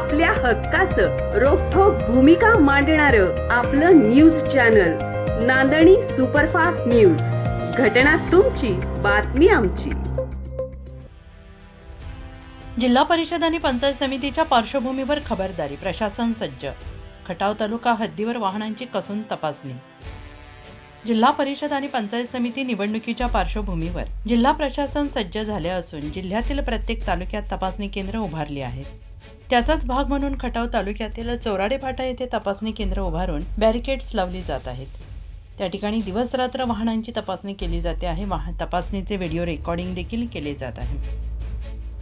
आपल्या हक्काचं रोखोक भूमिका मांडणार आपलं news channel Nandani superfast news. घटना तुमची बातमी आमची. जिल्हा परिषद आणि पंचायत समितीच्या पार्श्वभूमीवर खबरदारी प्रशासन सज्ज. खटाव तालुका हद्दीवर वाहनांची कसून तपासणी. जिल्हा परिषद आणि पंचायत समिती निवडणुकीच्या पार्श्वभूमीवर जिल्हा प्रशासन सज्ज झाले असून जिल्ह्यातील प्रत्येक तालुक्यात तपासणी केंद्र उभारली आहेत. त्याचाच भाग म्हणून खटाव तालुक्यातील चौराडे फाटा येथे तपासणी केंद्र उभारून बॅरिकेड्स लावली जात आहेत. त्या ठिकाणी दिवस रात्र वाहनांची तपासणी केली जाते आहे. वाहन तपासणीचे व्हिडिओ रेकॉर्डिंग देखील केले जात आहे.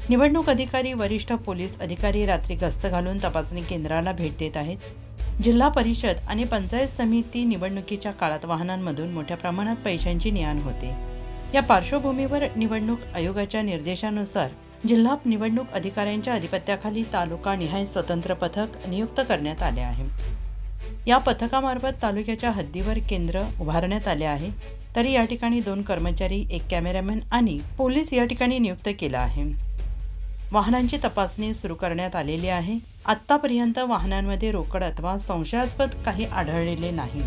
निवडणूक अधिकारी वरिष्ठ पोलीस अधिकारी रात्री गस्त घालून तपासणी केंद्राला भेट देत आहेत. जिल्हा परिषद आणि पंचायत समिती निवडणुकीच्या काळात वाहनांमधून मोठ्या प्रमाणात पैशांची ने होते. या पार्श्वभूमीवर निवडणूक आयोगाच्या निर्देशानुसार जिल्हा निवडणूक अधिकाऱ्यांच्या अधिपत्याखाली तालुका निहाय स्वतंत्र पथक नियुक्त करण्यात आले आहे. या पथकामार्फत तालुक्याच्या हद्दीवर केंद्र उभारण्यात आले आहे. तरी या ठिकाणी दोन कर्मचारी एक कॅमेरामॅन आणि पोलीस या ठिकाणी नियुक्त केला आहे. वाहनांची तपासणी सुरू करण्यात आलेली आहे. आत्तापर्यंत वाहनांमध्ये रोकड अथवा संशयास्पद काही आढळलेले नाही.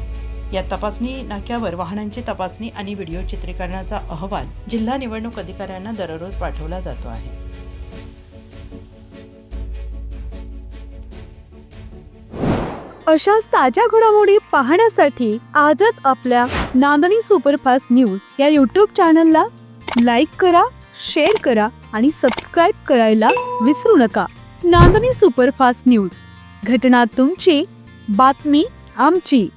या तपासणी नाक्यावर वाहनांची तपासणी आणि व्हिडिओ चित्रीकरणाचा अहवाल जिल्हा निवडणूक अधिकाऱ्यांना दररोज पाठवला जातो आहे. अशाच ताज्या घडामोडी पाहण्यासाठी आजच आपल्या नांदणी सुपरफास्ट न्यूज या यूट्यूब चॅनलला लाईक करा शेअर करा आणि सबस्क्राईब करायला विसरू नका. Nandani superfast news. घटना तुमची बातमी आमची.